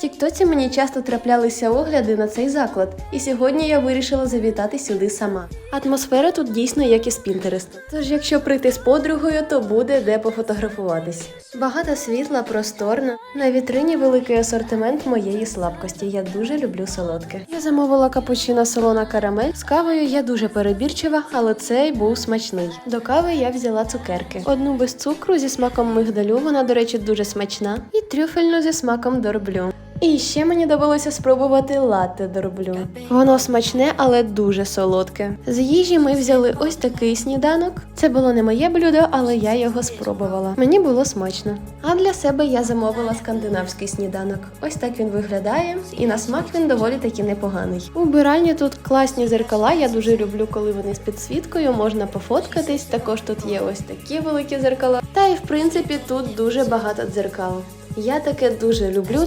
Тіктоці мені часто траплялися огляди на цей заклад, і сьогодні я вирішила завітати сюди сама. Атмосфера тут дійсно як із Пінтересту. Тож, якщо прийти з подругою, то буде де пофотографуватись. Багато світла, просторно. На вітрині великий асортимент моєї слабкості. Я дуже люблю солодке. Я замовила капучино солона карамель. З кавою я дуже перебірчива, але цей був смачний. До кави я взяла цукерки. Одну без цукру зі смаком мигдалю, вона, до речі, дуже смачна, і трюфельну зі смаком дорблю. І ще мені довелося спробувати латте дорблю. Воно смачне, але дуже солодке. З їжі ми взяли ось такий сніданок. Це було не моє блюдо, але я його спробувала. Мені було смачно. А для себе я замовила скандинавський сніданок. Ось так він виглядає, і на смак він доволі таки непоганий. У вбиральні тут класні зеркала. Я дуже люблю, коли вони з підсвіткою, можна пофоткатись. Також тут є ось такі великі зеркала. Та і в принципі тут дуже багато дзеркал. Я таке дуже люблю,